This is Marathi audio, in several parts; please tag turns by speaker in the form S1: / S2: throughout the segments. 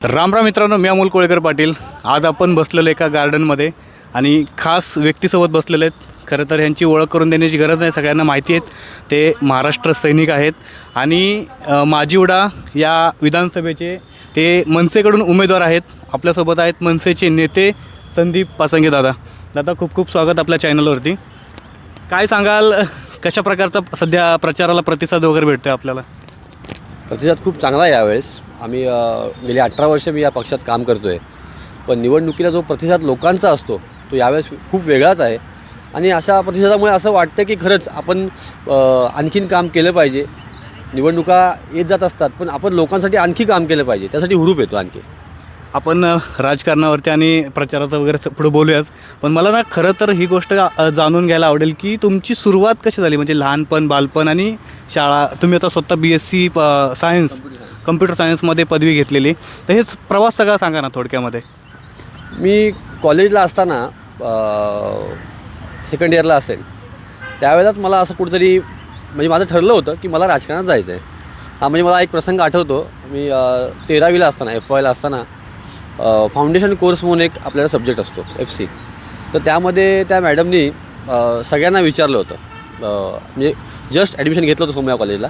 S1: राम राम मित्रांनो मी अमोल कोळेकर पाटील. आज आपण बसलेलो एका गार्डनमध्ये आणि खास व्यक्तीसोबत बसलेले आहेत. खरं तर ह्यांची ओळख करून देण्याची गरज नाही सगळ्यांना माहिती आहेत. ते महाराष्ट्र सैनिक आहेत. आणि माजीवडा माजिवडा या विधानसभेचे ते मनसेकडून उमेदवार आहेत. आपल्यासोबत आहेत मनसेचे नेते संदीप पासंगे दादा. दादा खूप खूप स्वागत आपल्या चॅनलवरती. काय सांगाल कशा प्रकारचा सध्या प्रचाराला प्रतिसाद वगैरे भेटतो आहे आपल्याला?
S2: प्रतिसाद खूप चांगला आहे यावेळेस. आम्ही गेली अठरा वर्ष मी या पक्षात काम करतो आहे पण निवडणुकीला जो प्रतिसाद लोकांचा असतो तो यावेळेस खूप वेगळाच आहे. आणि अशा प्रतिसादामुळे असं वाटतं की खरंच आपण आणखीन काम केलं पाहिजे. निवडणुका येत जात असतात पण आपण लोकांसाठी आणखी काम केलं पाहिजे. त्यासाठी हुरूप येतो आणखी.
S1: आपण राजकारणावरती आणि प्रचाराचं वगैरे स- पुढे बोलूयाच. पण मला ना खरं तर ही गोष्ट जाणून घ्यायला आवडेल की तुमची सुरुवात कशी झाली? म्हणजे लहानपण बालपण आणि शाळा तुम्ही आता स्वतः B S C science computer सायन्समध्ये पदवी घेतलेली. तर हेच प्रवास सगळा सांगा ना थोडक्यामध्ये.
S2: मी कॉलेजला असताना सेकंड इयरला असेल. त्यावेळेलाच मला असं कुठंतरी म्हणजे माझं ठरलं होतं की मला राजकारणात जायचं आहे हा म्हणजे मला एक प्रसंग आठवतो. मी तेरावीला असताना एफ वायला असताना फाउंडेशन कोर्स म्हणून एक आपल्याला सब्जेक्ट असतो एफ सी तर त्यामध्ये त्या मॅडमनी सगळ्यांना विचारलं होतं. म्हणजे जस्ट ॲडमिशन घेतलं होतं सोमया कॉलेजला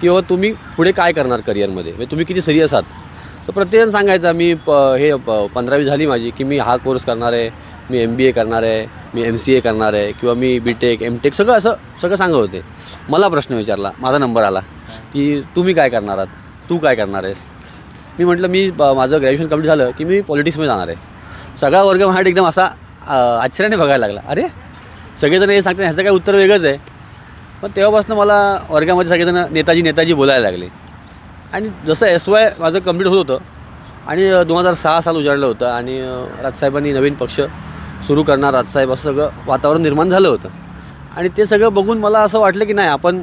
S2: की बाबा तुम्ही पुढे काय करणार करिअरमध्ये म्हणजे तुम्ही किती सिरियस आहात? तर प्रत्येकजण सांगायचा मी प हे प पंधरावी झाली माझी की मी हा कोर्स करणार आहे मी एम बी ए करणार आहे मी एम सी ए करणार आहे किंवा मी बी टेक एम टेक सगळं असं सगळं सांगत होते. मला प्रश्न विचारला माझा नंबर आला की तुम्ही काय करणार आहात? तू काय करणार आहेस? मी म्हटलं मी माझं ग्रॅज्युएशन कंप्लीट झालं की मी पॉलिटिक्समध्ये जाणार आहे. सगळा वर्ग माझ्याकडे एकदम असा आश्चर्याने बघायला लागला. अरे सगळेजण हे सांगतात ह्याचं काय उत्तर वेगळंच आहे. पण तेव्हापासून मला वर्गामध्ये सगळेजण नेताजी नेताजी बोलायला लागले. आणि जसं एस वाय माझं कंप्लीट होत होतं आणि दोन हजार सहा साल उजाडलं होतं आणि राजसाहेबांनी नवीन पक्ष सुरू करणार राजसाहेब असं सगळं वातावरण निर्माण झालं होतं. आणि ते सगळं बघून मला असं वाटलं की नाही आपण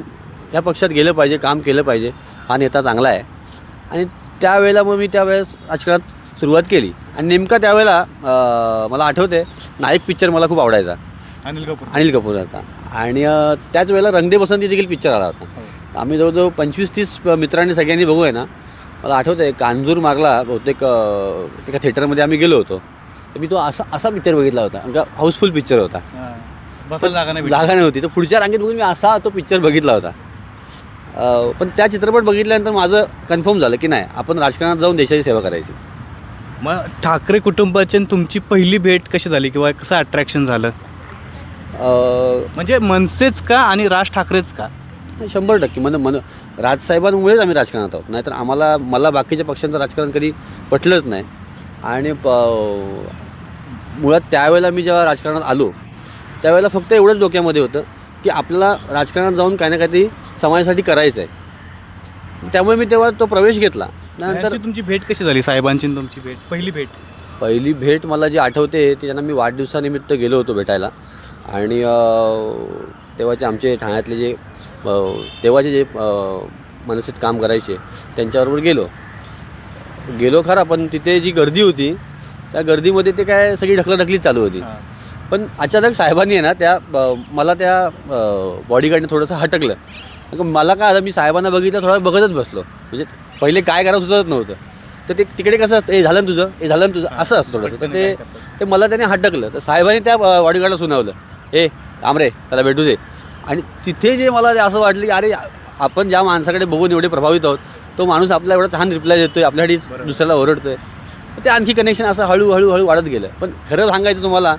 S2: ह्या पक्षात गेलं पाहिजे काम केलं पाहिजे हा नेता चांगला आहे. आणि त्यावेळेला मग मी त्यावेळेस राजकारणात सुरुवात केली. आणि नेमका त्यावेळेला मला आठवते नायक पिक्चर मला खूप आवडायचा.
S1: अनिल कपूर.
S2: अनिल कपूरचा आणि त्याच वेळेला रंगदे बसंती देखील पिक्चर आला होता. आम्ही जवळजवळ पंचवीस तीस मित्रांनी सगळ्यांनी बघू आहे ना. मला आठवतं आहे कांजूर मागला बहुतेक एका थिएटरमध्ये आम्ही गेलो होतो. तर मी तो असा असा पिक्चर बघितला होता. हाऊसफुल पिक्चर होता.
S1: जागा नाही
S2: होती तर पुढच्या रांगेत बघून मी असा तो पिक्चर बघितला होता. पण त्या चित्रपट बघितल्यानंतर माझं कन्फर्म झालं की नाही आपण राजकारणात जाऊन देशाची सेवा करायची.
S1: मग ठाकरे कुटुंबाची आणि तुमची पहिली भेट कशी झाली किंवा कसं अट्रॅक्शन झालं? म्हणजे मनसेच का आणि राज ठाकरेच का?
S2: शंभर टक्के. मन मन राजसाहेबांमुळेच आम्ही राजकारणात आहोत. नाहीतर आम्हाला मला बाकीच्या पक्षांचं राजकारण कधी पटलंच नाही. आणि प मुळात त्यावेळेला मी जेव्हा राजकारणात आलो त्यावेळेला फक्त एवढंच डोक्यामध्ये होतं की आपल्याला राजकारणात जाऊन काही ना काहीतरी समाजासाठी करायचं आहे त्यामुळे मी तेव्हा तो प्रवेश घेतला. त्यानंतर
S1: तुमची भेट कशी झाली? साहेबांची आणि तुमची भेट पहिली भेट?
S2: पहिली भेट मला जी आठवते ती त्यांना मी वाढदिवसानिमित्त गेलो होतो भेटायला. आणि तेव्हाचे आमचे ठाण्यातले जे तेव्हाचे जे मनसेत काम करायचे त्यांच्याबरोबर गेलो. गेलो खरा पण तिथे जी गर्दी होती त्या गर्दीमध्ये ते काय सगळी ढकलाढकलीच चालू होती. पण अचानक साहेबांनी आहे ना त्या मला त्या बॉडीगार्डने थोडंसं हटकलं. मला काय आलं मी साहेबांना बघितलं थोडा बघतच बसलो. म्हणजे पहिले काय करावं सुचत नव्हतं. तर ते तिकडे कसं असतं ए झालं ना तुझं ए झालं ना तुझं असं असतं थोडंसं. तर ते ते मला त्याने हटकलं. तर साहेबांनी त्या बॉडीगार्डला सुनावलं. ए आमरे त्याला भेटू दे. आणि तिथे जे मला ते असं वाटलं की अरे आपण ज्या माणसाकडे बघून एवढे प्रभावित आहोत तो माणूस आपला एवढा छान रिप्लाय देतोय आपल्यासाठी दुसऱ्याला ओरडतोय. ते आणखी कनेक्शन असं हळूहळू हळू वाढत गेलं. पण खरं सांगायचं तुम्हाला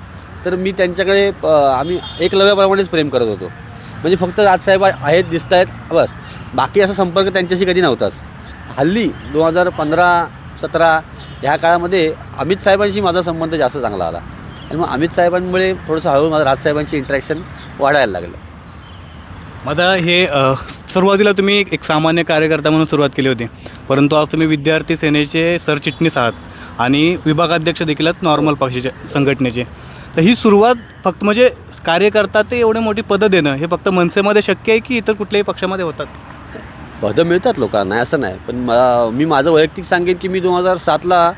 S2: तर मी त्यांच्याकडे आम्ही एकलव्याप्रमाणेच प्रेम करत होतो. म्हणजे फक्त राजसाहेब आहेत दिसत आहेत बस. बाकी असा संपर्क त्यांच्याशी कधी नव्हताच. हल्ली दोन हजार पंधरा सतरा ह्या काळामध्ये अमित साहेबांशी माझा संबंध जास्त चांगला आला. आणि मग अमित साहेबांमुळे थोडंसं हळूहळू माझं राजसाहेबांशी इंटरॅक्शन वाढायला लागलं.
S1: माझा हे सुरुवातीला तुम्ही एक- एक सामान्य कार्यकर्ता म्हणून सुरुवात केली होती. परंतु आज तुम्ही विद्यार्थी सेनेचे सरचिटणीस आहात आणि विभागाध्यक्ष देखील आहात नॉर्मल पक्षाचे संघटनेचे. तर ही सुरुवात फक्त म्हणजे कार्यकर्ता ते एवढे मोठी पदं देणं हे फक्त मनसेमध्ये शक्य आहे की इतर कुठल्याही पक्षामध्ये होतात?
S2: पदं मिळतात लोकांना असं नाही. पण मला मी माझं वैयक्तिक सांगेन की मी दोन हजार सातला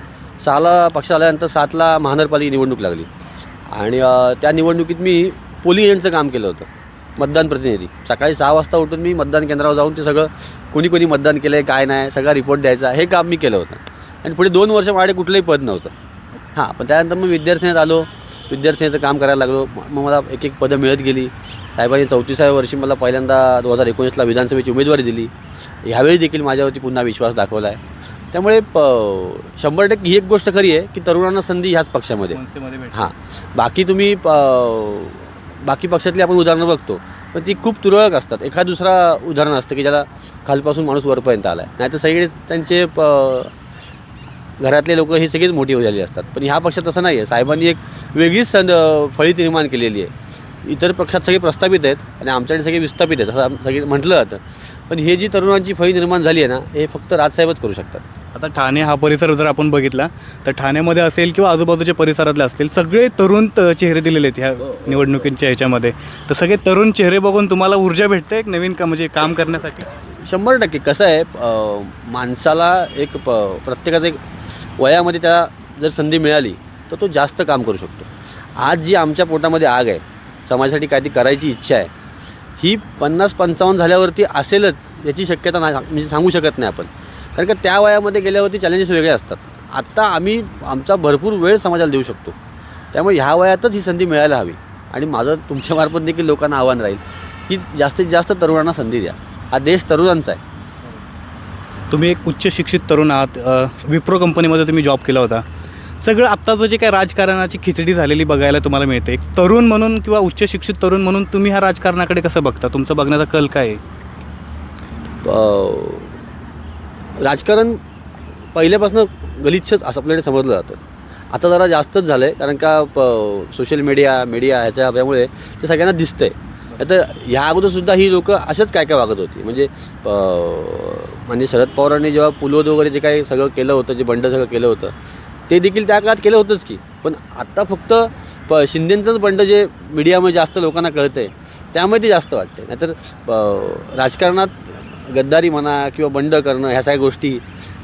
S2: सहाला पक्ष आल्यानंतर सातला महानगरपालिका निवडणूक लागली. आणि त्या निवडणुकीत मी पोलिंग एजंटचं काम केलं होतं. मतदान प्रतिनिधी. सकाळी सहा वाजता उठून मी मतदान केंद्रावर जाऊन ते सगळं कोणी कोणी मतदान केलं आहे काय नाही सगळा रिपोर्ट द्यायचा हे काम मी केलं होतं. आणि पुढे दोन वर्ष माझ्याकडे कुठलंही पद नव्हतं. हां पण त्यानंतर मग विद्यार्थ्यांत आलो. विद्यार्थ्याचं काम करायला लागलो. मग मला एक एक पदं मिळत गेली. साहेबांनी चौतीसाव्या वर्षी मला पहिल्यांदा दोन हजार एकोणीसला विधानसभेची उमेदवारी दिली. ह्यावेळी देखील माझ्यावरती पुन्हा विश्वास दाखवला आहे. त्यामुळे प शंभर टक्के ही एक गोष्ट खरी आहे की तरुणांना संधी ह्याच पक्षामध्ये. हां. बाकी तुम्ही प- बाकी पक्षातली आपण उदाहरणं बघतो. पण ती खूप तुरळक असतात. एखाद दुसरा उदाहरण असतं की ज्याला खालपासून माणूस वरपर्यंत आला आहे नाही तर सगळे त्यांचे प घरातले लोक ही सगळीच मोठी झालेली असतात. पण ह्या पक्षात तसं नाही आहे साहेबांनी एक वेगळीच संद फळी निर्माण केलेली आहे. इतर पक्षात सगळे प्रस्थापित आहेत आणि आमच्याकडे सगळे विस्थापित आहेत असं सगळे म्हटलं जातं. पण हे जी तरुणांची फळी निर्माण झाली आहे ना हे फक्त राजसाहेबच करू शकतात.
S1: आता ठाणे हा परिसर जर आपण बघितला तर ठाण्यामध्ये असेल किंवा आजूबाजूच्या परिसरातले असतील सगळे तरुण त- चेहरे दिलेले आहेत ह्या निवडणुकींच्या ह्याच्यामध्ये तर सगळे तरुण चेहरे बघून तुम्हाला ऊर्जा भेटते एक नवीन का म्हणजे काम करण्यासाठी?
S2: शंभर टक्के. कसं आहे अ, माणसाला एक प प्रत्येकाचं एक वयामध्ये त्याला जर संधी मिळाली तर तो जास्त काम करू शकतो. आज जी आमच्या पोटामध्ये आग आहे समाजासाठी काहीतरी करायची इच्छा आहे ही पन्नास पंचावन्न झाल्यावरती असेलच याची शक्यता नाही म्हणजे सांगू शकत नाही आपण. कारण का त्या वयामध्ये गेल्यावरती चॅलेंजेस वेगळे असतात. आत्ता आम्ही आमचा भरपूर वेळ समाजाला देऊ शकतो. त्यामुळे ह्या वयातच ही संधी मिळायला हवी. आणि माझं तुमच्यामार्फत देखील लोकांना आव्हान राहील की जास्तीत जास्त तरुणांना संधी द्या. हा देश तरुणांचा आहे.
S1: तुम्ही एक उच्च शिक्षित तरुण आहात विप्रो कंपनीमध्ये तुम्ही जॉब केला होता. सगळं आत्ताचं जे काय राजकारणाची खिचडी झालेली बघायला तुम्हाला मिळते. एक तरुण म्हणून किंवा उच्च शिक्षित तरुण म्हणून तुम्ही ह्या राजकारणाकडे कसं बघता? तुमचा बघण्याचा कल काय आहे?
S2: राजकारण पहिल्यापासून गलिच्छच असं आपल्याकडे समजलं जातं. आता जरा जास्तच झालं आहे कारण का सोशल मीडिया मीडिया ह्याच्या यामुळे ते सगळ्यांना दिसतं आहे आता ह्या अगोदरसुद्धा ही लोक असेच काय काय वागत होती? म्हणजे म्हणजे शरद पवारांनी जेव्हा पुलवद वगैरे जे काही सगळं केलं होतं जे बंड सगळं केलं होतं ते देखील त्या काळात केलं होतंच की. पण आत्ता फक्त प शिंदेंचंच बंड जे मीडियामध्ये जास्त लोकांना कळतं आहे त्यामुळे ते जास्त वाटते नाहीतर राजकारणात गद्दारी म्हणा किंवा बंड करणं ह्या सगळ्या गोष्टी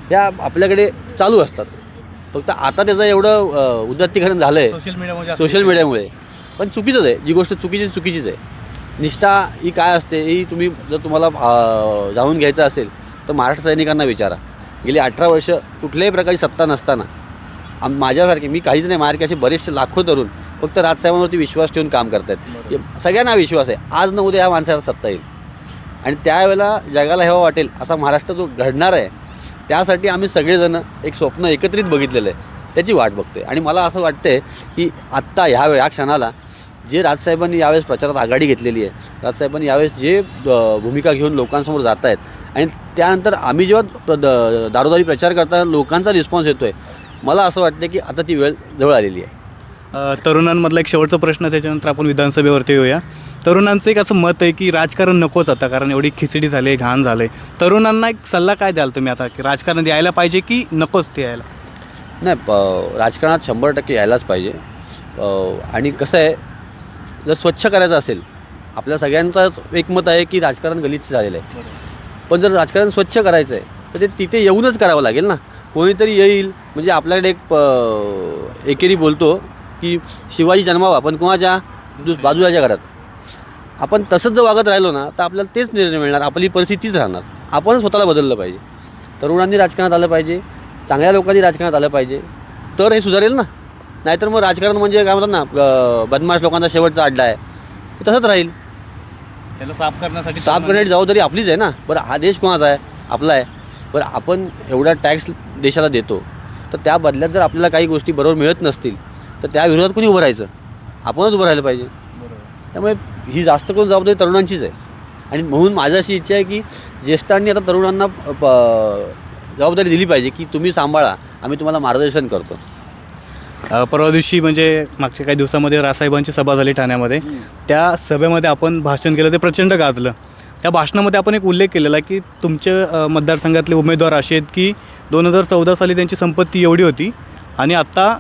S2: ह्या आपल्याकडे चालू असतात. फक्त आता त्याचं एवढं उदात्तीकरण झालं आहे
S1: सोशल
S2: मीडियामुळे. पण चुकीचंच आहे. जी गोष्ट चुकीची चुकीचीच आहे. निष्ठा ही काय असते ही तुम्ही जर तुम्हाला अ, जाणून घ्यायचं असेल तर महाराष्ट्र सैनिकांना विचारा. गेली अठरा वर्ष कुठल्याही प्रकारची सत्ता नसताना आम माझ्यासारखे मी काहीच नाही माझ्यासारखे असे बरेचसे लाखो तरुण फक्त राजसाहेबांवरती विश्वास ठेवून काम करतात सगळ्यांना विश्वास आहे आज न उद्या ह्या माणसाला सत्ता येईल. आणि त्यावेळेला जगाला हेवा वाटेल असा महाराष्ट्र जो घडणार आहे त्यासाठी आम्ही सगळेजण एक स्वप्न एकत्रित बघितलेलं आहे त्याची वाट बघतोय. आणि मला असं वाटतंय की आत्ता ह्या वेळ ह्या क्षणाला जे राजसाहेबांनी यावेळेस प्रचारात आघाडी घेतलेली आहे राजसाहेबांनी यावेळेस जे भूमिका घेऊन लोकांसमोर जात आहेत आणि त्यानंतर आम्ही जेव्हा दारोदारी प्रचार करताना लोकांचा रिस्पॉन्स येतो आहे मला असं वाटतं की आता ती वेळ जवळ आलेली आहे.
S1: तरुणांमधला एक शेवटचा प्रश्न त्याच्यानंतर आपण विधानसभेवरती येऊया. तरुणांचं एक असं मत आहे की राजकारण नकोच आता कारण एवढी खिचडी झाली घाण झालं. आहे तरुणांना एक सल्ला काय द्याल तुम्ही आता की राजकारण यायला पाहिजे की नकोच ते यायला?
S2: नाही प राजकारणात शंभर टक्के यायलाच पाहिजे. आणि कसं आहे जर स्वच्छ करायचं असेल आपल्या सगळ्यांचाच एकमत आहे की राजकारण गलिच्छ झालेलं आहे. पण जर राजकारण स्वच्छ करायचं आहे तर ते तिथे येऊनच करावं लागेल ना. कोणीतरी येईल. म्हणजे आपल्याकडे एक प एकेरी बोलतो की शिवाजी जन्मावा पण कोणाच्या? बाजूच्या घरात. आपण तसंच जर वागत राहिलो ना तर आपल्याला तेच निर्णय मिळणार. आपली परिस्थितीच राहणार. आपण स्वतःला बदललं पाहिजे. तरुणांनी राजकारणात आलं पाहिजे. चांगल्या लोकांनी राजकारणात आलं पाहिजे. तर हे सुधारेल ना. नाहीतर मग राजकारण म्हणजे काय म्हणतात ना बदमाश लोकांचा शेवटचा अड्डा आहे. ते तसंच राहील.
S1: त्याला साफ करण्यासाठी
S2: साफ करण्याची जबाबदारी आपलीच आहे ना. बरं हा देश कोणाचा आहे? आपला आहे. बरं आपण एवढा टॅक्स देशाला देतो. तर त्या बदल्यात जर आपल्याला काही गोष्टी बरोबर मिळत नसतील तर त्या विरोधात कोणी उभं राहायचं? आपणच उभं राहायला पाहिजे. त्यामुळे ही जास्त करून जबाबदारी तरुणांचीच आहे. आणि म्हणून माझी अशी इच्छा आहे की ज्येष्ठांनी आता तरुणांना प- जबाबदारी दिली पाहिजे की तुम्ही सांभाळा. आम्ही तुम्हाला मार्गदर्शन करतो.
S1: अ, परवा दिवशी म्हणजे मागच्या काही दिवसामध्ये रासाहेबांची सभा झाली ठाण्यामध्ये. त्या सभेमध्ये आपण भाषण केलं ते प्रचंड गाजलं. त्या भाषणामध्ये आपण एक उल्लेख केलेला की तुमच्या अ, मतदारसंघातले उमेदवार असे आहेत की दोन हजार चौदा साली त्यांची संपत्ती एवढी होती आणि आत्ता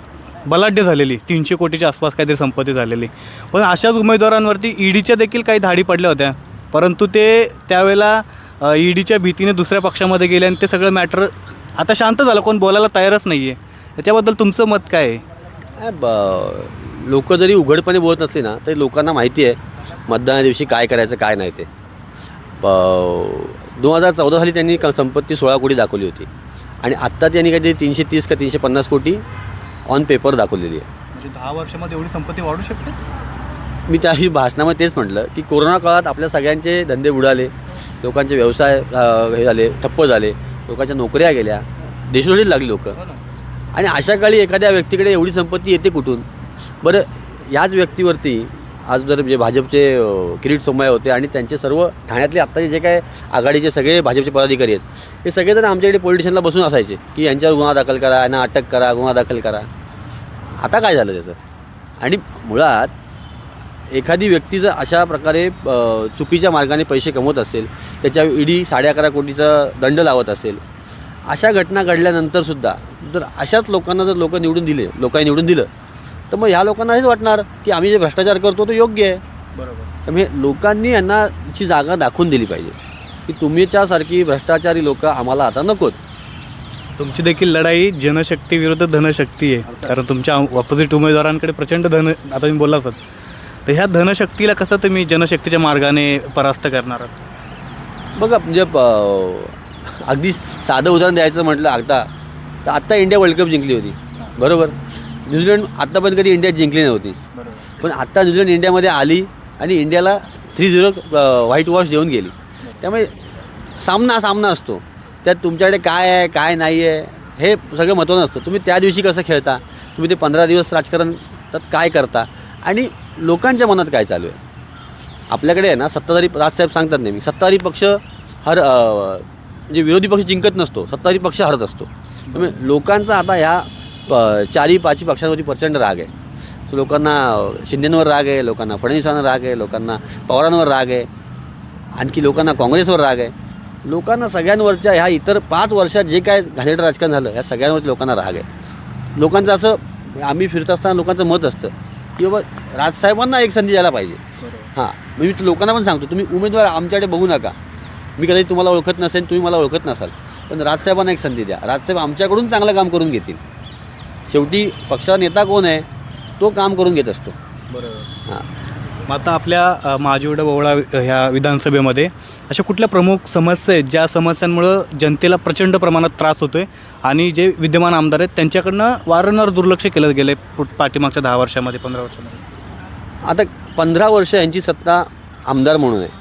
S1: बलाढ्य झालेली तीनशे कोटीच्या आसपास काहीतरी संपत्ती झालेली. पण अशाच उमेदवारांवरती ईडीच्या देखील काही धाडी पडल्या होत्या. परंतु ते त्यावेळेला ईडीच्या भीतीने दुसऱ्या पक्षामध्ये गेले आणि ते सगळं मॅटर आता शांत झालं कोण बोलायला तयारच नाही आहे त्याच्याबद्दल तुमचं मत काय आहे?
S2: ब लोक जरी उघडपणे बोलत नसली ना तरी लोकांना माहिती आहे मतदाना दिवशी काय करायचं काय नाही ते. प दोन हजार चौदा साली त्यांनी क- संपत्ती सोळा कोटी दाखवली होती. आणि आत्ता त्यांनी काहीतरी तीनशे तीस का तीनशे पन्नास कोटी ऑन पेपर दाखवलेली आहे.
S1: म्हणजे दहा वर्षामध्ये एवढी संपत्ती वाढू शकते?
S2: मी त्याही भाषणामध्ये तेच म्हटलं की कोरोना काळात आपल्या सगळ्यांचे धंदे बुडाले लोकांचे व्यवसाय अ, हे झाले ठप्प झाले लोकांच्या नोकऱ्या गेल्या देशोधडीत लागली लोक. आणि अशा काळी एखाद्या व्यक्तीकडे एवढी संपत्ती येते कुठून? बरं याच व्यक्तीवरती आज जर म्हणजे भाजपचे किरीट सोमय होते आणि त्यांचे सर्व ठाण्यातले आत्ताचे जे काय आघाडीचे सगळे भाजपचे पदाधिकारी आहेत हे सगळेजण आमच्याकडे पोलिटिशनला बसून असायचे की यांच्यावर गुन्हा दाखल करा यांना अटक करा गुन्हा दाखल करा. आता काय झालं त्याचं? आणि मुळात एखादी व्यक्ती जर अशा प्रकारे चुकीच्या मार्गाने पैसे कमवत असेल त्याच्या ईडी साडे अकरा कोटीचा दंड लावत असेल अशा घटना घडल्यानंतरसुद्धा जर अशाच लोकांना जर लोक निवडून दिले लोकांनी निवडून दिलं तर मग ह्या लोकांना हेच वाटणार की आम्ही जे भ्रष्टाचार करतो तो योग्य आहे.
S1: बरोबर.
S2: त्यामुळे लोकांनी यांना ची जागा दाखवून दिली पाहिजे. की तुमच्यासारखी भ्रष्टाचारी लोक आम्हाला आता नकोत.
S1: तुमची देखील लढाई जनशक्ती विरुद्ध धनशक्ती आहे. कारण तुमच्या ऑपोजिट उमेदवारांकडे प्रचंड धन आता तुम्ही बोललाच आहात. तर ह्या धनशक्तीला कसं तुम्ही जनशक्तीच्या मार्गाने परास्त करणार आहात?
S2: बघा म्हणजे प- अगदी साधं उदाहरण द्यायचं म्हटलं आता. तर आत्ता इंडिया वर्ल्ड कप जिंकली होती. बरोबर? न्यूझीलंड आत्तापर्यंत कधी इंडिया जिंकली नव्हती. पण आत्ता न्यूझीलंड इंडियामध्ये आली आणि इंडियाला थ्री झिरो व्हाईट वॉश देऊन गेली. त्यामुळे सामना सामना असतो. त्यात तुमच्याकडे काय आहे काय नाही आहे हे सगळं महत्त्वाचं असतं. तुम्ही त्या दिवशी कसं खेळता? तुम्ही ते पंधरा दिवस राजकारण त्यात काय करता? आणि लोकांच्या मनात काय चालू आहे? आपल्याकडे आहे ना सत्ताधारी राजसाहेब सांगतात नेहमी सत्ताधारी पक्ष हर म्हणजे विरोधी पक्ष जिंकत नसतो सत्ताधारी पक्ष हरत असतो. त्यामुळे लोकांचा आता ह्या प चारी पाची पक्षांवरती प्रचंड राग आहे. So लोकांना शिंदेंवर राग आहे लोकांना फडणवीसांवर राग आहे लोकांना पवारांवर राग आहे आणखी लोकांना काँग्रेसवर राग आहे. लोकांना सगळ्यांवरच्या ह्या इतर पाच वर्षात जे काय घाणेरडं राजकारण झालं ह्या सगळ्यांवरती लोकांना राग आहे. लोकांचं असं आम्ही फिरत असताना लोकांचं मत असतं की बाबा राजसाहेबांना एक संधी द्यायला पाहिजे. हां मी लोकांना पण सांगतो तुम्ही उमेदवार आमच्याकडे बघू नका. मी कदाचित तुम्हाला ओळखत नसेल तुम्ही मला ओळखत नसाल. पण राजसाहेबांना एक संधी द्या. राजसाहेब आमच्याकडून चांगलं काम करून घेतील. शेवटी पक्षाचा नेता कोण आहे तो काम करून घेत असतो.
S1: बरोबर.
S2: हां.
S1: मग आता आपल्या अ, माजिवडा बोवळा ह्या विधानसभेमध्ये अशा कुठल्या प्रमुख समस्या आहेत ज्या समस्यांमुळं जनतेला प्रचंड प्रमाणात त्रास होतो आहे आणि जे विद्यमान आमदार आहेत त्यांच्याकडनं वारंवार दुर्लक्ष केलं गेलं आहे पाठीमागच्या दहा वर्षामध्ये पंधरा वर्षामध्ये?
S2: आता पंधरा वर्ष यांची सत्ता आमदार म्हणून आहे.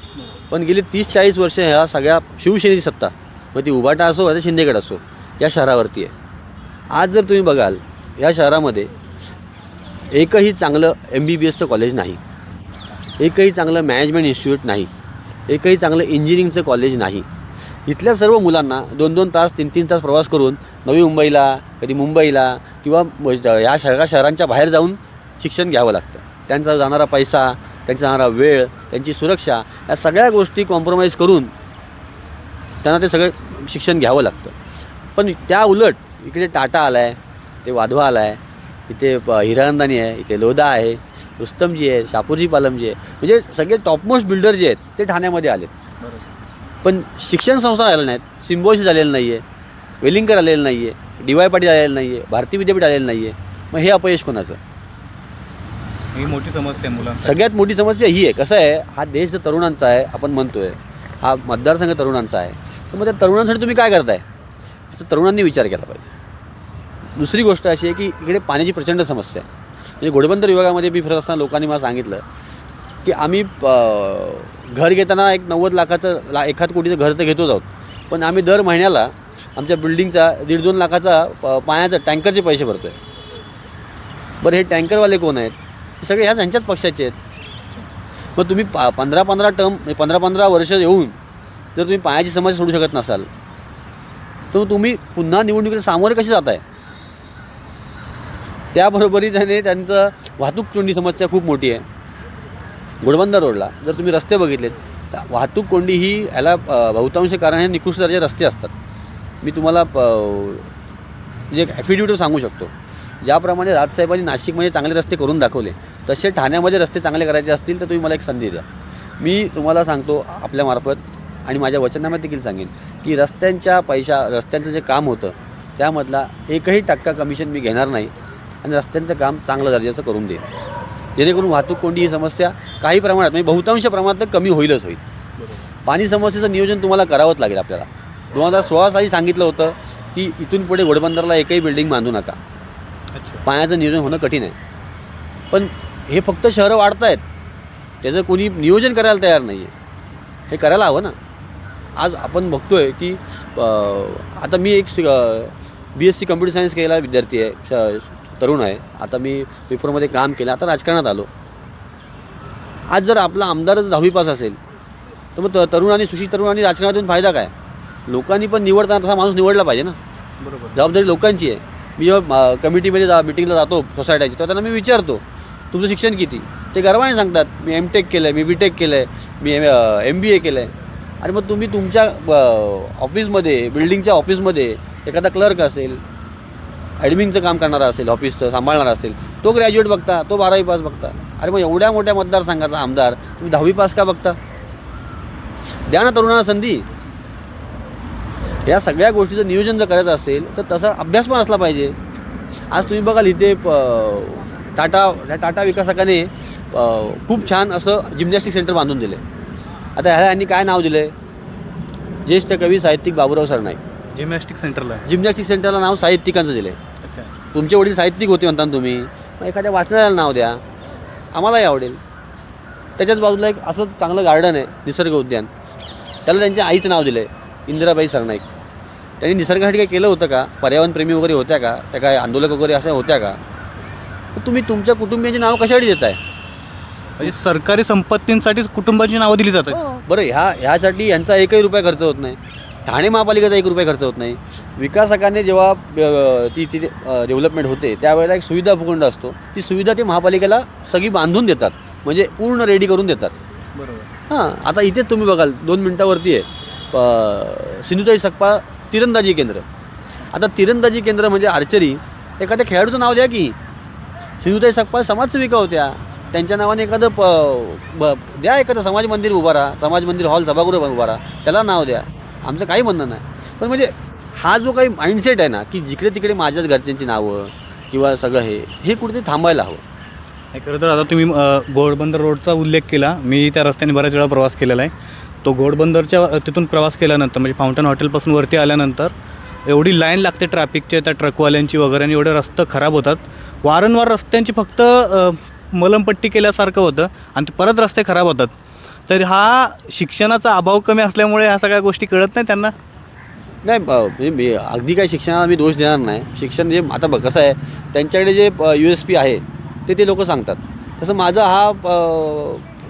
S2: पण गेली तीस चाळीस वर्ष ह्या सगळ्या शिवसेनेची सत्ता. मग ती उभाटा असो आता शिंदेगड असो या शहरावरती आहे. आज जर तुम्ही बघाल या शहरामध्ये एकही चांगलं एम बी बी एसचं कॉलेज नाही. एकही चांगलं मॅनेजमेंट इन्स्टिट्यूट नाही. एकही चांगलं इंजिनिअरिंगचं कॉलेज नाही. इथल्या सर्व मुलांना दोन दोन तास तीन तीन तास प्रवास करून नवी मुंबईला कधी मुंबईला किंवा म- या शहरा शहरांच्या बाहेर जाऊन शिक्षण घ्यावं लागतं. त्यांचा जाणारा पैसा त्यांचा जाणारा वेळ त्यांची सुरक्षा या सगळ्या गोष्टी कॉम्प्रोमाइज करून त्यांना ते सगळं शिक्षण घ्यावं लागतं. पण त्या उलट इकडे टाटा आला आहे ते वाधवा आला आहे इथे प हिरानंदानी आहे इथे लोधा आहे रुस्तमजी आहे शापूरजी पालमजी आहे. म्हणजे सगळे टॉपमोस्ट बिल्डर जे आहेत ते ठाण्यामध्ये आले पण शिक्षण संस्था आलेल्या नाहीत सिम्बॉसिस आलेलं नाही आहे वेलिंगकर आलेलं नाही आहे डी वाय पाटील आलेलं नाही आहे भारती विद्यापीठ आलेलं नाही आहे मग हे अपयश कोणाचं?
S1: ही मोठी समस्या आहे मुलांसाठी.
S2: सगळ्यात मोठी समस्या ही आहे. कसं आहे हा देश जर तरुणांचा आहे आपण म्हणतोय हा मतदारसंघ तरुणांचा आहे. तर मग त्या तरुणांसाठी तुम्ही काय करताय? याचा तरुणांनी विचार केला पाहिजे. दुसरी गोष्ट अशी आहे की इकडे पाण्याची प्रचंड समस्या आहे. म्हणजे घोडबंदर विभागामध्ये मी फिरत असताना लोकांनी मला सांगितलं की आम्ही घर घेताना एक नव्वद लाखाचं ला एखाद कोटीचं घर तर घेतोच आहोत. पण आम्ही दर महिन्याला आमच्या बिल्डिंगचा दीड दोन लाखाचा पाण्याचा टँकरचे पैसे भरतो आहे बरं हे टँकरवाले कोण आहेत? सगळे ह्या त्यांच्याच पक्षाचे आहेत. मग तुम्ही पा पंधरा पंधरा टर्म म्हणजे पंधरा पंधरा वर्ष येऊन जर तुम्ही पायाची समस्या सोडू शकत नसाल तर तुम्ही पुन्हा निवडणुकीला सामोरे कसे जात आहे त्याबरोबरी त्याने त्यांचं वाहतूक कोंडी समस्या खूप मोठी आहे. घोडबंदर रोडला जर तुम्ही रस्ते बघितलेत तर वाहतूक कोंडी ही याला बहुतांश कारण हे निकृष्ट दर्जाचे रस्ते असतात. मी तुम्हाला प- म्हणजे एक ॲफिडेविट सांगू शकतो. ज्याप्रमाणे राजसाहेबांनी नाशिकमध्ये चांगले रस्ते करून दाखवले तसे ठाण्यामध्ये रस्ते चांगले करायचे असतील तर तुम्ही मला एक संधी द्या. मी तुम्हाला सांगतो आपल्यामार्फत आणि माझ्या वचननाम्यात देखील सांगेन की रस्त्यांच्या पैशा रस्त्यांचं जे काम होतं त्यामधला एकही टक्का कमिशन मी घेणार नाही आणि रस्त्यांचं काम चांगलं दर्जाचं करून देईन. जेणेकरून वाहतूक कोंडी ही समस्या काही प्रमाणात म्हणजे बहुतांश प्रमाणात तर कमी होईलच होईल. पाणी समस्येचं नियोजन तुम्हाला करावंच लागेल आपल्याला. दोन हजार सोळा साली सांगितलं होतं की इथून पुढे घोडबंदरला एकही बिल्डिंग बांधू नका. पाण्याचं नियोजन होणं कठीण आहे. पण हे फक्त शहरं वाढत आहेत त्याचं कोणी नियोजन करायला तयार नाही आहे हे करायला हवं ना. आज आपण बघतो आहे की आता मी एक B S C computer science केलेला विद्यार्थी आहे श तरुण आहे. आता मी पेपरमध्ये काम केलं आता राजकारणात आलो. आज जर आपला आमदारच दहावी पास असेल तर मग तरुणांनी सुशिक्षित तरुणांनी राजकारणातून फायदा काय? लोकांनी पण निवडताना तसा माणूस निवडला पाहिजे ना.
S1: बरोबर.
S2: जबाबदारी लोकांची आहे. मी जेव्हा कमिटीमध्ये जा मिटिंगला जातो सोसायटीची तेव्हा त्यांना मी विचारतो तुमचं शिक्षण किती? ते गर्वाने सांगतात मी एम टेक केलं आहे मी बी टेक केलं आहे मी एम एम बी ए केलं आहे अरे मग तुम्ही तुमच्या ऑफिसमध्ये बिल्डिंगच्या ऑफिसमध्ये एखादा क्लर्क असेल ॲडमिनचं काम करणारा असेल ऑफिसचं सांभाळणारा असेल तो ग्रॅज्युएट बघता तो बारावी पास बघता. अरे मग एवढ्या मोठ्या मतदारसंघाचा आमदार तुम्ही दहावी पास का बघता? द्या ना तरुणाला संधी. या सगळ्या गोष्टीचं नियोजन जर करायचं असेल तर तसा अभ्यास पण असला पाहिजे. आज तुम्ही बघाल इथे प- टाटा त्या टाटा विकासकाने खूप छान असं जिम्नॅस्टिक सेंटर बांधून दिलं. आता ह्याला यांनी काय नाव दिलं आहे ज्येष्ठ कवी साहित्यिक बाबूराव सरनाईक
S1: जिमॅस्टिक सेंटरला.
S2: जिम्नॅस्टिक सेंटरला नाव साहित्यिकांचं दिलं आहे
S1: अच्छा.
S2: तुमचे वडील साहित्यिक होते म्हणता तुम्ही. मग एखाद्या वाचणाऱ्याला नाव द्या. आम्हालाही आवडेल. त्याच्याच बाजूला एक असं चांगलं गार्डन आहे निसर्ग उद्यान. त्याला त्यांच्या आईचं नाव दिलं आहे इंदिराबाई सरनाईक त्यांनी निसर्गासाठी काही केलं होतं का? पर्यावरणप्रेमी वगैरे होत्या का? त्या काय आंदोलक वगैरे अशा होत्या का? तुम्ही तुमच्या कुटुंबियांची नाव कशासाठी देताय?
S1: म्हणजे सरकारी संपत्तींसाठीच कुटुंबाची नावं दिली जातात.
S2: बरं ह्या ह्यासाठी यांचा एकही रुपया खर्च होत नाही. ठाणे महापालिकेचा एक रुपया खर्च होत नाही. विकासकाने जेव्हा अ, ती तिथे डेव्हलपमेंट होते त्यावेळेला एक सुविधा भूखंड असतो. ती सुविधा ते महापालिकेला सगळी बांधून देतात. म्हणजे पूर्ण रेडी करून देतात.
S1: बरोबर.
S2: हां आता इथेच तुम्ही बघाल दोन मिनटावरती आहे. प- सिंधुताई सकपा तिरंदाजी केंद्र. आता तिरंदाजी केंद्र म्हणजे आर्चरी एखाद्या खेळाडूचं नाव द्या की सिंधुताई सकपाल समाजसेविका होत्या. त्यांच्या नावाने एखादं प ब द्या एखादं समाज मंदिर उभा राहा. समाज मंदिर हॉल सभागृह उभा राहा. त्याला नाव द्या. आमचं काही म्हणणं नाही. पण म्हणजे हा जो काही माइंडसेट आहे ना की जिकडे तिकडे माझ्याच घरच्यांची नावं किंवा सगळं हे हे कुठेतरी थांबायला हवं.
S1: नाही खरं तर आता तुम्ही घोडबंदर रोडचा उल्लेख केला. मी त्या रस्त्याने बऱ्याच वेळा प्रवास केलेला आहे. तो घोडबंदरच्या तिथून प्रवास केल्यानंतर म्हणजे फाउंटन हॉटेलपासून वरती आल्यानंतर एवढी लाईन लागते ट्रॅफिकच्या त्या ट्रकवाल्यांची वगैरे आणि एवढे रस्ते खराब होतात. वारंवार रस्त्यांची फक्त मलमपट्टी केल्यासारखं होतं आणि ते परत रस्ते खराब होतात. तर हा शिक्षणाचा अभाव कमी असल्यामुळे ह्या सगळ्या गोष्टी कळत नाही त्यांना?
S2: नाही म्हणजे मी अगदी काही शिक्षणाला मी दोष देणार नाही. शिक्षण जे आता बघ कसं आहे त्यांच्याकडे जे यू एस पी आहे ते ते लोक सांगतात. तसं माझा हा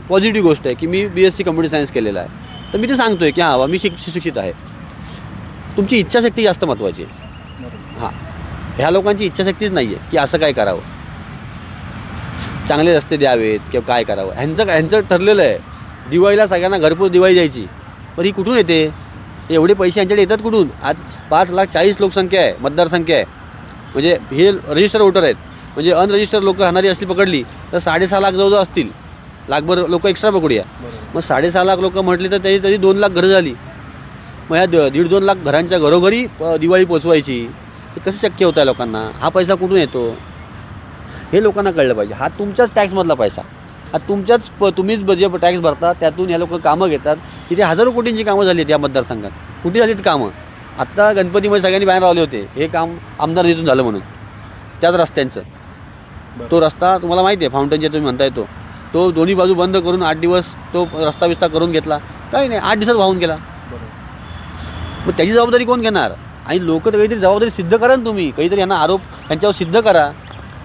S2: पॉझिटिव्ह गोष्ट आहे की मी B S C computer science केलेला आहे. तर मी ते सांगतो आहे की हां बा मी शिक सुशिक्षित आहे. तुमची इच्छाशक्ती जास्त महत्त्वाची आहे. हां. ह्या लोकांची इच्छाशक्तीच नाही आहे की असं काय करावं. चांगले रस्ते द्यावेत किंवा काय करावं. ह्यांचं ह्यांचं ठरलेलं आहे. दिवाळीला सगळ्यांना घरपोच दिवाळी द्यायची. पण ही कुठून येते? एवढे पैसे यांच्याकडे येतात कुठून? आज पाच लाख चाळीस लोकसंख्या आहे मतदारसंख्या आहे. म्हणजे हे रजिस्टर वोटर आहेत. म्हणजे अनरजिस्टर लोकं राहणारी असली पकडली तर साडेसहा लाख जवळजवळ असतील. लाखभर लोक एक्स्ट्रा पकडूया. मग साडेसहा लाख लोकं म्हटली तर त्याची तरी दोन लाख घरं झाली. मग या द- दीड दोन लाख घरांच्या घरोघरी प- दिवाळी पोचवायची. हे कसं शक्य होतं आहे लोकांना? हा पैसा कुठून येतो? हे लोकांना कळलं पाहिजे. हा तुमच्याच टॅक्समधला पैसा. हा तुमच्याच प तुम्हीच जे टॅक्स भरता त्यातून या लोक कामं घेतात. इथे हजारो कोटींची कामं झाली आहेत या मतदारसंघात. कुठे झाली आहेत कामं? आत्ता गणपतीमध्ये सगळ्यांनी बाहेर लावले होते. हे काम आमदार निधीतून झालं म्हणून. त्याच रस्त्यांचं. तो रस्ता तुम्हाला माहिती आहे फाउंटनच्या तुम्ही म्हणताय तो. तो दोन्ही बाजू बंद करून आठ दिवस तो रस्ता विस्ता करून घेतला. काही नाही आठ दिवसात वाहून गेला. मग त्याची जबाबदारी कोण घेणार? आणि लोक तर काहीतरी जबाबदारी सिद्ध करा ना तुम्ही. काहीतरी यांना आरोप यांच्यावर सिद्ध करा.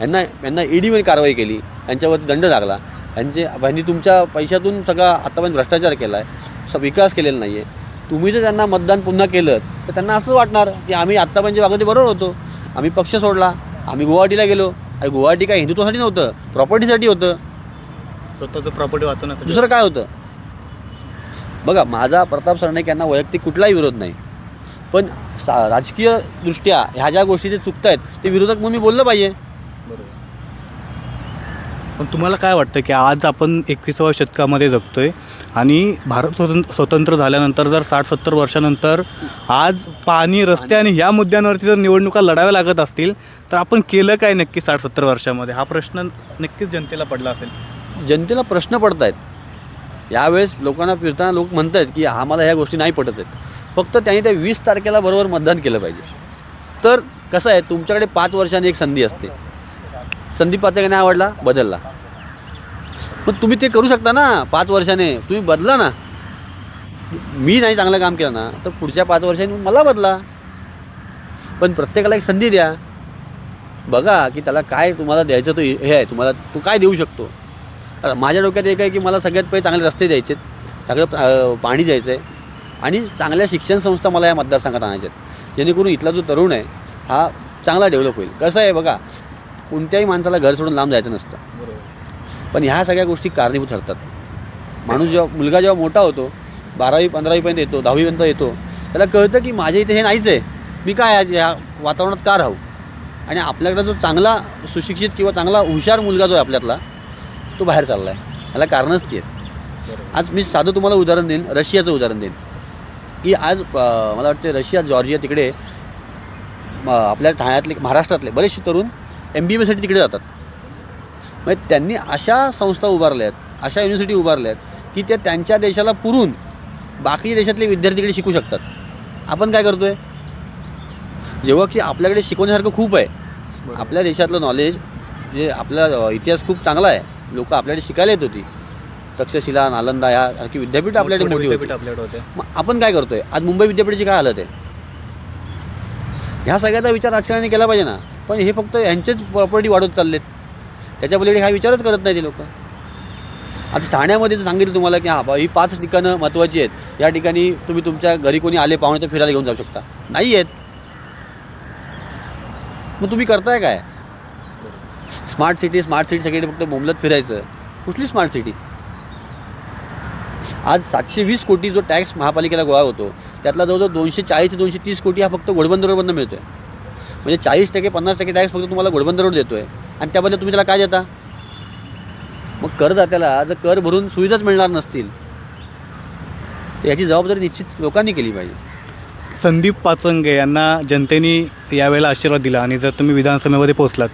S2: यांना यांना ईडीमध्ये कारवाई केली. यांच्यावरती दंड लागला. यांचे यांनी तुमच्या पैशातून सगळा आतापर्यंत भ्रष्टाचार केला आहे स विकास केलेला नाही आहे तुम्ही जर त्यांना मतदान पुन्हा केलं तर त्यांना असंच वाटणार की आम्ही आत्तापर्यंत वागते बरोबर होतो. आम्ही पक्ष सोडला. आम्ही गुवाहाटीला गेलो. आणि गुवाहाटी काय हिंदुत्वासाठी नव्हतं प्रॉपर्टीसाठी होतं.
S1: स्वतःचं प्रॉपर्टी वाचवण्यासाठी.
S2: दुसरं काय होतं? बघा माझा प्रताप सरनाईक यांना वैयक्तिक कुठलाही विरोध नाही. पण सा राजकीय दृष्ट्या ह्या ज्या गोष्टी जे चुकत आहेत ते विरोधक म्हणून मी बोललं पाहिजे.
S1: पण तुम्हाला काय वाटतं की आज आपण एकविसाव्या शतकामध्ये जगतोय आणि भारत स्वतंत्र स्वतंत्र झाल्यानंतर जर साठ सत्तर वर्षानंतर आज पाणी रस्ते आणि ह्या मुद्द्यांवरती जर निवडणुका लढाव्या लागत असतील तर आपण केलं काय नक्की साठ सत्तर वर्षामध्ये? हा प्रश्न नक्कीच जनतेला पडला असेल.
S2: जनतेला प्रश्न पडत आहेत यावेळेस लोकांना फिरताना लोक म्हणत आहेत की आम्हाला ह्या गोष्टी नाही पटत आहेत. फक्त त्यांनी त्या वीस तारखेला बरोबर मतदान केलं पाहिजे. तर कसं आहे तुमच्याकडे पाच वर्षांनी एक संधी असते. संधी पाचका नाही आवडला बदलला. मग तुम्ही ते करू शकता ना पाच वर्षाने. तुम्ही बदला ना. मी नाही चांगलं काम केलं ना तर पुढच्या पाच वर्षांनी मला बदला. पण प्रत्येकाला एक संधी द्या. बघा की त्याला काय तुम्हाला द्यायचं तो हे आहे तुम्हाला तो काय देऊ शकतो. माझ्या डोक्यात एक आहे की मला सगळ्यात पहिले चांगले रस्ते द्यायचे आहेत पाणी द्यायचं आहे आणि चांगल्या शिक्षण संस्था मला या मतदारसंघात आणायच्या आहेत. जेणेकरून इथला जो तरुण आहे हा चांगला डेव्हलप होईल. कसं आहे बघा कोणत्याही माणसाला घर सोडून लांब जायचं नसतं. पण ह्या सगळ्या गोष्टी कारणीभूत ठरतात. माणूस जेव्हा मुलगा जेव्हा मोठा होतो बारावी पंधरावीपर्यंत येतो दहावीपर्यंत येतो त्याला कळतं की माझ्या इथे हे नाहीच आहे. मी काय आज या वातावरणात का राहू? आणि आपल्याकडे जो चांगला सुशिक्षित किंवा चांगला हुशार मुलगा जो आहे आपल्यातला तो बाहेर चालला आहे ह्याला कारणच ती आहेत. आज मी साधं तुम्हाला उदाहरण देईन रशियाचं उदाहरण देईन. की आज मला वाटते रशिया जॉर्जिया तिकडे आपल्या ठाण्यातले महाराष्ट्रातले बरेचसे तरुण एम बी एसाठी तिकडे जातात. म्हणजे त्यांनी अशा संस्था उभारल्या आहेत अशा युनिव्हर्सिटी उभारल्या आहेत की त्या त्यांच्या देशाला पुरून बाकी देशातले विद्यार्थी इकडे शिकू शकतात. आपण काय करतोय? जेव्हा की आपल्याकडे शिकवण्यासारखं खूप आहे. आपल्या देशातलं नॉलेज जे आपला इतिहास खूप चांगला आहे. लोक आपल्याकडे शिकायला येत होती. तक्षशिला नालंदा यासारखी विद्यापीठ आपल्याकडे मोठी होती.
S1: आपल्याकडे होते.
S2: मग आपण काय करतोय? आज मुंबई विद्यापीठाची काय हालत आहे? ह्या सगळ्याचा विचार राजकारणी केला पाहिजे ना. पण हे फक्त यांचेच प्रॉपर्टी वाढवत चाललेत. त्याच्या पलीकडे हा विचारच करत नाही ते लोक. आता ठाण्यामध्ये सांगितलं तुम्हाला की हां बा ही पाच ठिकाणं महत्त्वाची आहेत. या ठिकाणी तुम्ही तुमच्या घरी कोणी आले पाहुणे तर फिरायला घेऊन जाऊ शकता. नाही आहेत. मग तुम्ही करताय काय? स्मार्ट सिटी स्मार्ट सिटी सगळीकडे फक्त बोंबलत फिरायचं. कुठली स्मार्ट सिटी? आज सातशे वीस कोटी जो टॅक्स महापालिकेला गोळा होतो त्यातला जवळजवळ दोनशे चाळीस ते दोनशे तीस कोटी हा फक्त घोडबंदरवरनं मिळतो आहे म्हणजे चाळीस टक्के पन्नास टक्के टॅक्स फक्त तुम्हाला घोडबंदरवर देतो आहे आणि त्याबद्दल तुम्ही त्याला काय देता? मग करदात्याला जर कर भरून सुविधाच मिळणार नसतील तर याची जबाबदारी निश्चित लोकांनी केली पाहिजे.
S1: संदीप पाचंगे यांना जनतेने यावेळेला आशीर्वाद दिला आणि जर तुम्ही विधानसभेमध्ये पोहोचलात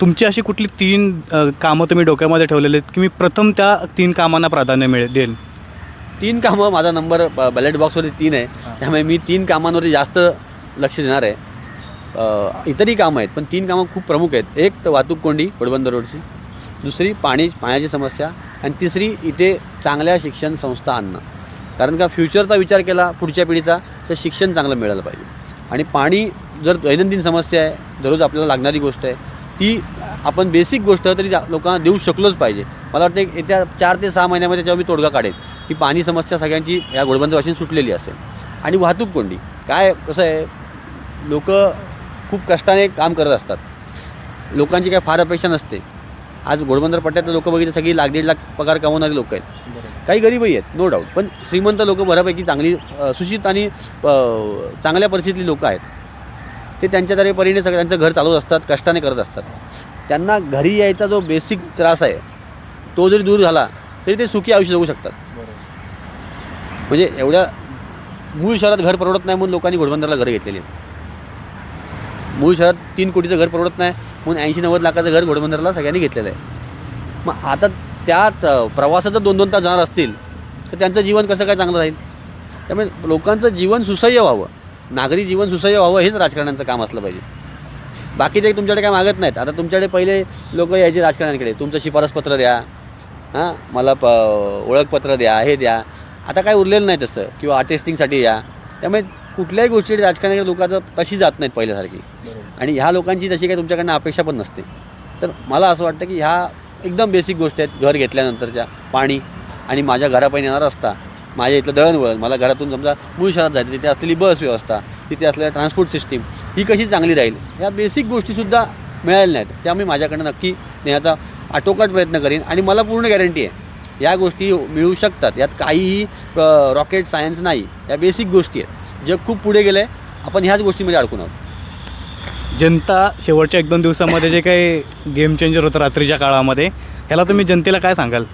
S1: तुमची अशी कुठली तीन अ, कामं तुम्ही डोक्यामध्ये ठेवलेले आहेत की मी प्रथम त्या तीन कामांना प्राधान्य मिळेल देईन?
S2: तीन कामं माझा नंबर बॅलेट बॉक्सवरती तीन आहे. त्यामुळे मी तीन कामांवरती जास्त लक्ष देणार आहे. इतरही कामं आहेत पण तीन कामं खूप प्रमुख आहेत. एक तर वाहतूक कोंडी घोडबंदर रोडची. दुसरी पाणी पाण्याची समस्या. आणि तिसरी इथे चांगल्या शिक्षण संस्था आणणं. कारण का फ्युचरचा विचार केला पुढच्या पिढीचा तर शिक्षण चांगलं मिळालं पाहिजे. आणि पाणी जर दैनंदिन समस्या आहे दररोज आपल्याला लागणारी गोष्ट आहे ती आपण बेसिक गोष्ट तरी लोकांना देऊ शकलोच पाहिजे. मला वाटतं येत्या चार ते सहा महिन्यामध्ये जेव्हा मी तोडगा काढेन. की पाणी समस्या सगळ्यांची या घोडबंदरपासून सुटलेली असेल आणि वाहतूक कोंडी काय कसं आहे लोक खूप कष्टाने काम करत असतात. लोकांची काय फार अपेक्षा नसते. आज घोडबंदर पट्ट्यातले लोक बघितले सगळी लाख दीड लाख पगार कमवणारी लोक आहेत. काही गरीबही आहेत नो डाऊट पण श्रीमंत लोक बऱ्यापैकी चांगली अ, सुशिक्षित आणि चांगल्या परिस्थितीतली लोक आहेत. ते त्यांच्या तरी परीने सगळं त्यांचं घर चालवत असतात कष्टाने करत असतात. त्यांना घरी यायचा जो बेसिक त्रास आहे तो जरी दूर झाला तरी ते सुखी आयुष्य जगू शकतात. म्हणजे एवढ्या मूळ शहरात घर परवडत नाही म्हणून लोकांनी घोडबंदरला घरं घेतलेली आहेत. मूळ शहरात तीन कोटीचं घर परवडत नाही म्हणून ऐंशी नव्वद लाखाचं घर घोडबंदरला सगळ्यांनी घेतलेलं आहे. मग आता त्यात प्रवासाचं दोन दोन तास जाणार असतील तर त्यांचं जीवन कसं काय चांगलं राहील? त्यामुळे लोकांचं जीवन सुसह्य व्हावं. नागरी जीवन सुसह्य व्हावं हेच राजकारण्यांचं काम असलं पाहिजे. बाकीचे तुमच्याकडे काय मागत नाहीत आता तुमच्याकडे पहिले लोक यायचे राजकारण्यांकडे. तुमचं शिफारसपत्र द्या हां मला प ओळखपत्र द्या हे द्या. आता काय उरलेलं नाही तसं किंवा टेस्टिंगसाठी या. त्यामुळे कुठल्याही गोष्टी राजकारण्याकडे लोकांचं तशी जात नाहीत पहिल्यासारखी. आणि ह्या लोकांची तशी काही तुमच्याकडनं अपेक्षा पण नसते. तर मला असं वाटतं की ह्या एकदम बेसिक गोष्टी आहेत घर घेतल्यानंतरच्या पाणी आणि माझ्या घरापायी येणार रस्ता. माझ्या इथलं दळणवळण मला घरातून समजा मूळ शहरात जायचं तिथे असलेली बस व्यवस्था तिथे असलेल्या ट्रान्सपोर्ट सिस्टीम ही कशी चांगली राहील? ह्या बेसिक गोष्टीसुद्धा मिळाल्या नाहीत. त्यामुळे माझ्याकडनं नक्की नेण्याचा आटोकाट प्रयत्न करीन आणि मला पूर्ण गॅरंटी आहे. या गोष्टी मिळू शकतात. यात काहीही रॉकेट सायन्स नाही. या बेसिक गोष्टी आहेत. जग खूप पुढे गेलं आहे आपण ह्याच गोष्टीमध्ये अडकून आहोत.
S1: जनता शेवटच्या एक दोन दिवसामध्ये जे काही गेम चेंजर होतं रात्रीच्या काळामध्ये ह्याला तुम्ही जनतेला काय सांगाल?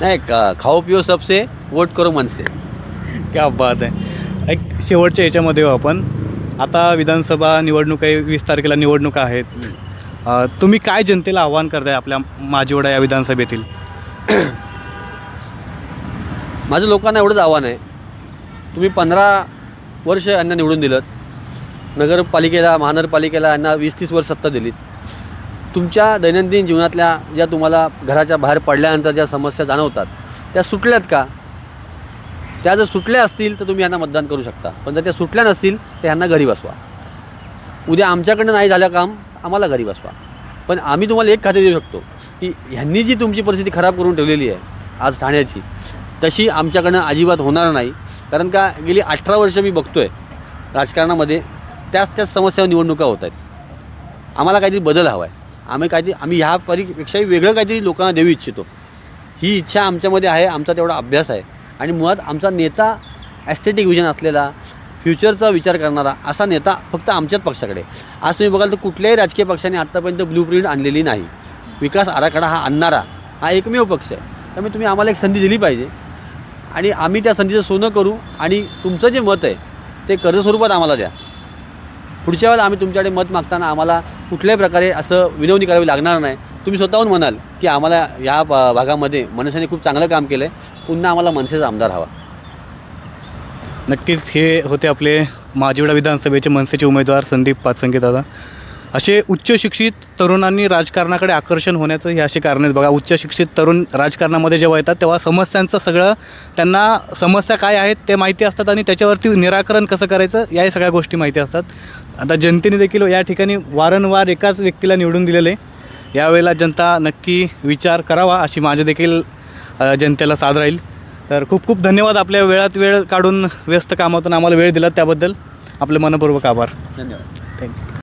S2: नाही का खाओ पिओ सबसे वोट करो मनसे
S1: क्या बात आहे. एक शेवटच्या याच्यामध्ये येऊ आपण. आता विधानसभा निवडणूक आहे वीस तारखेला निवडणुका आहेत. तुम्ही काय जनतेला आव्हान करताय आपल्या माझीवडा या विधानसभेतील?
S2: माझं लोकांना एवढंच आव्हान आहे. तुम्ही पंधरा वर्ष यांना निवडून दिलं नगरपालिकेला महानगरपालिकेला यांना वीस तीस वर्ष सत्ता दिलीत. तुमच्या दैनंदिन जीवनातल्या ज्या तुम्हाला घराच्या बाहेर पडल्यानंतर ज्या समस्या जाणवतात त्या सुटल्यात का? त्या जर सुटल्या असतील तर तुम्ही यांना मतदान करू शकता. पण जर त्या सुटल्या नसतील तर यांना घरी बसवा. उद्या आमच्याकडनं नाही झालं काम आम्हाला घरी बसवा. पण आम्ही तुम्हाला एक खाते देऊ शकतो. की ह्यांनी जी तुमची परिस्थिती खराब करून ठेवलेली आहे आज ठाण्याची तशी आमच्याकडनं अजिबात होणार नाही. कारण का गेली अठरा वर्ष मी बघतो आहे राजकारणामध्ये त्याच त्याच समस्या निवडणुका होत आहेत. आम्हाला काहीतरी बदल हवा आहे आम्ही काहीतरी आम्ही ह्या परीपेक्षाही वेगळं काहीतरी लोकांना देऊ इच्छितो. ही इच्छा आमच्यामध्ये आहे आमचा तेवढा अभ्यास आहे. आणि मुळात आमचा नेता ॲस्थेटिक विजन असलेला फ्युचरचा विचार करणारा असा नेता फक्त आमच्याच पक्षाकडे आज तुम्ही बघाल तर कुठल्याही राजकीय पक्षाने आत्तापर्यंत ब्लू प्रिंट आणलेली नाही. विकास आराखडा हा आणणारा हा एकमेव पक्ष आहे. त्यामुळे तुम्ही आम्हाला एक संधी दिली पाहिजे. आणि आम्ही त्या संधीचं सोनं करू आणि तुमचं जे मत आहे ते कर्ज स्वरूपात आम्हाला द्या. पुढच्या वेळेला आम्ही तुमच्याकडे मत मागताना आम्हाला कुठल्याही प्रकारे असं विनवणी करावी लागणार नाही. तुम्ही स्वतःहून म्हणाल की आम्हाला या भागामध्ये मनसेने खूप चांगलं काम केलं आहे पुन्हा आम्हाला मनसेचा आमदार हवा.
S1: नक्कीच हे होते आपले माजीवडा विधानसभेचे मनसेचे उमेदवार संदीप पाचसंगे दादा. असे उच्च शिक्षित तरुणांनी राजकारणाकडे आकर्षण होण्याचं हे असे कारण आहेत. बघा उच्च शिक्षित तरुण राजकारणामध्ये जेव्हा येतात तेव्हा समस्यांचं सगळं त्यांना समस्या काय आहेत ते माहिती असतात आणि त्याच्यावरती निराकरण कसं करायचं याही सगळ्या गोष्टी माहिती असतात. आता जनतेने देखील या ठिकाणी वारंवार एकाच व्यक्तीला निवडून दिलेलं. आहे यावेळेला जनता नक्की विचार करावा अशी माझ्या देखील जनतेला साथ राहील. तर खूप खूप धन्यवाद आपल्या वेळात वेळ काढून व्यस्त कामातून आम्हाला वेळ दिला त्याबद्दल. आपले मनपूर्वक आभार.
S2: धन्यवाद.
S1: थँक्यू